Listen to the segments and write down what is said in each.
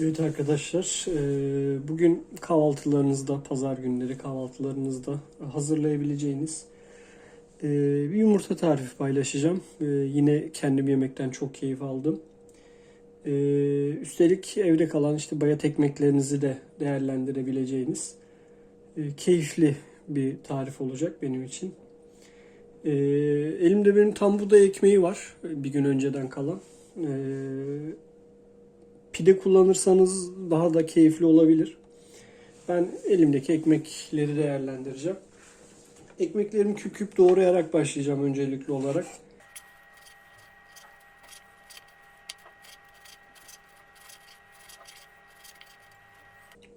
Evet arkadaşlar, e, bugün kahvaltılarınızda, pazar günleri kahvaltılarınızda hazırlayabileceğiniz e, bir yumurta tarifi paylaşacağım. E, Yine kendim yemekten çok keyif aldım. Üstelik evde kalan işte bayat ekmeklerinizi de değerlendirebileceğiniz keyifli bir tarif olacak benim için. Elimde benim tam buğday ekmeği var, bir gün önceden kalan. Pide kullanırsanız daha da keyifli olabilir. Ben elimdeki ekmekleri değerlendireceğim. Ekmeklerimi küp küp doğrayarak başlayacağım öncelikli olarak.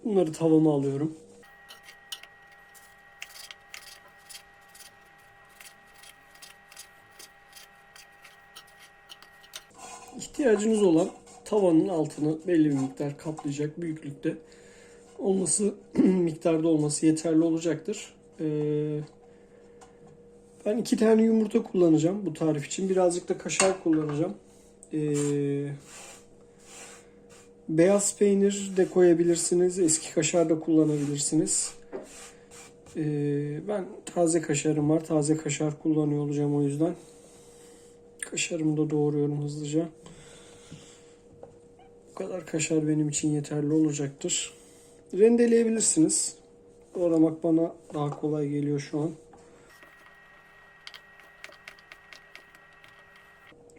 Bunları tavama alıyorum. İhtiyacınız olan tavanın altını belli bir miktar kaplayacak büyüklükte olması miktarda olması yeterli olacaktır. Ee, ben iki tane yumurta kullanacağım bu tarif için. Birazcık da kaşar kullanacağım. Ee, beyaz peynir de koyabilirsiniz. Eski kaşar da kullanabilirsiniz. Ee, ben taze kaşarım var. Taze kaşar kullanıyor olacağım o yüzden. Kaşarımı da doğruyorum hızlıca. Bu kadar kaşar benim için yeterli olacaktır. Rendeleyebilirsiniz. Doğramak bana daha kolay geliyor şu an.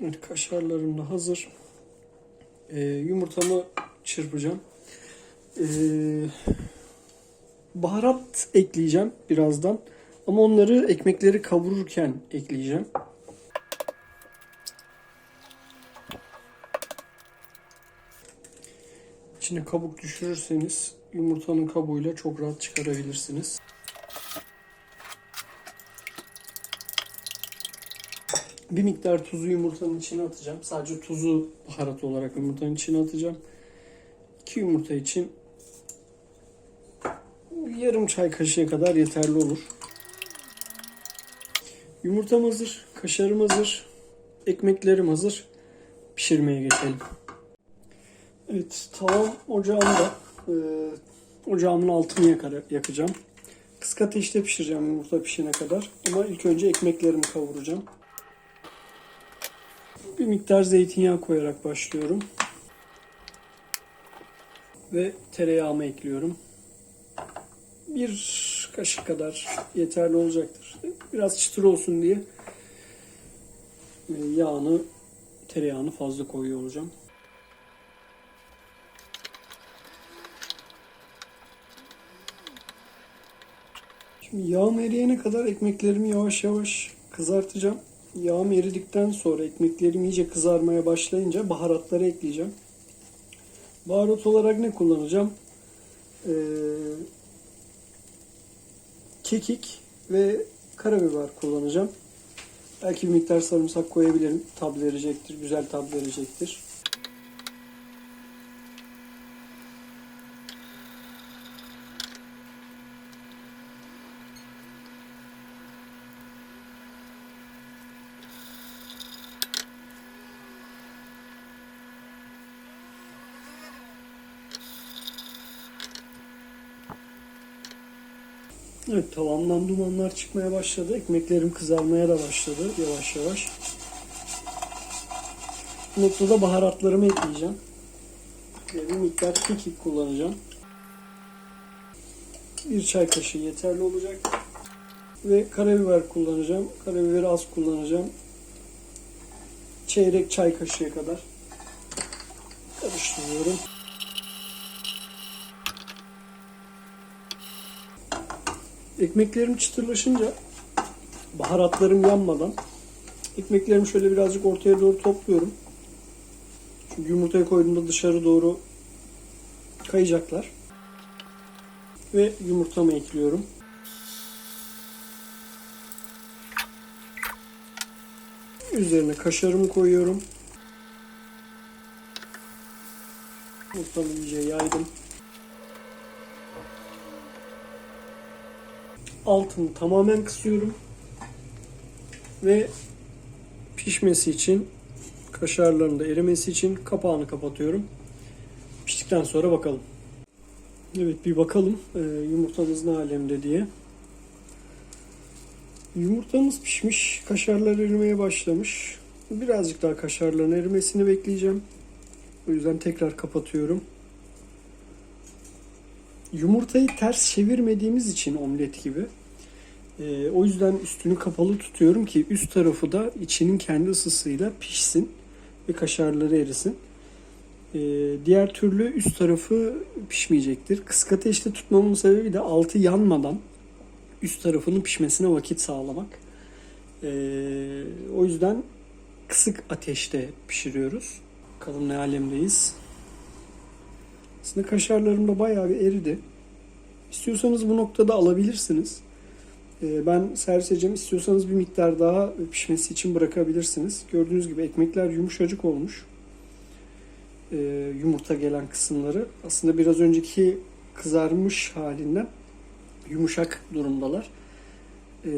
Evet, kaşarlarım da hazır. Ee, yumurtamı çırpacağım. Ee, baharat ekleyeceğim birazdan. Ama onları ekmekleri kavururken ekleyeceğim. İçine kabuk düşürürseniz yumurtanın kabuğuyla çok rahat çıkarabilirsiniz. Bir miktar tuzu yumurtanın içine atacağım. Sadece tuzu baharat olarak yumurtanın içine atacağım. İki yumurta için yarım çay kaşığı kadar yeterli olur. Yumurtam hazır, kaşarım hazır, ekmeklerim hazır. Pişirmeye geçelim. Evet, tavam ocağımda. Ee, ocağımın altını yakarak yakacağım. Kısık ateşte pişireceğim yumurta pişene kadar. Ama ilk önce ekmeklerimi kavuracağım. Bir miktar zeytinyağı koyarak başlıyorum. Ve tereyağımı ekliyorum. Bir kaşık kadar yeterli olacaktır. Biraz çıtır olsun diye e, yağını, tereyağını fazla koyuyor olacağım. Yağım eriyene kadar ekmeklerimi yavaş yavaş kızartacağım. Yağım eridikten sonra ekmeklerim iyice kızarmaya başlayınca baharatları ekleyeceğim. Baharat olarak ne kullanacağım? Ee, kekik ve karabiber kullanacağım. Belki bir miktar sarımsak koyabilirim. Tab verecektir, güzel tab verecektir. Evet tavamdan dumanlar çıkmaya başladı. Ekmeklerim kızarmaya da başladı yavaş yavaş. Bu noktada baharatlarımı ekleyeceğim. Ve bir miktar kekik kullanacağım. Bir çay kaşığı yeterli olacak. Ve karabiber kullanacağım. Karabiberi az kullanacağım. Çeyrek çay kaşığı kadar. Karıştırıyorum. Ekmeklerim çıtırlaşınca baharatlarım yanmadan ekmeklerimi şöyle birazcık ortaya doğru topluyorum. Çünkü yumurtaya koyduğumda dışarı doğru kayacaklar. Ve yumurtamı ekliyorum. Üzerine kaşarımı koyuyorum. Yumurtamı iyice yaydım. Altını tamamen kısıyorum. Ve pişmesi için kaşarların da erimesi için kapağını kapatıyorum. Piştikten sonra bakalım. Evet bir bakalım e, yumurtamız ne alemde diye. Yumurtamız pişmiş. Kaşarlar erimeye başlamış. Birazcık daha kaşarların erimesini bekleyeceğim. O yüzden tekrar kapatıyorum. Yumurtayı ters çevirmediğimiz için omlet gibi. e, o yüzden üstünü kapalı tutuyorum ki üst tarafı da içinin kendi ısısıyla pişsin ve kaşarları erisin. E, diğer türlü üst tarafı pişmeyecektir. Kısık ateşte tutmamın sebebi de altı yanmadan üst tarafının pişmesine vakit sağlamak. E, o yüzden kısık ateşte pişiriyoruz. Bakalım ne alemdeyiz. Aslında kaşarlarım da bayağı bir eridi. İstiyorsanız bu noktada alabilirsiniz. Ee, Ben servis edeceğim. İstiyorsanız bir miktar daha pişmesi için bırakabilirsiniz. Gördüğünüz gibi ekmekler yumuşacık olmuş. Ee, Yumurta gelen kısımları. Aslında biraz önceki kızarmış halinden yumuşak durumdalar. Ee,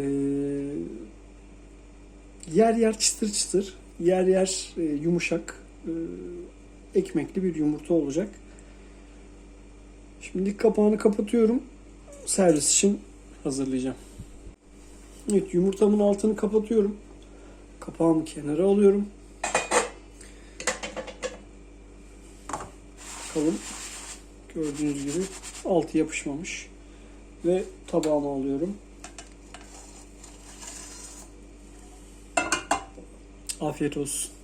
Yer yer çıtır çıtır, yer yer e, yumuşak, e, ekmekli bir yumurta olacak. Şimdi kapağını kapatıyorum. Servis için hazırlayacağım. Evet yumurtamın altını kapatıyorum. Kapağımı kenara alıyorum. Bakalım. Gördüğünüz gibi altı yapışmamış. Ve tabağıma alıyorum. Afiyet olsun.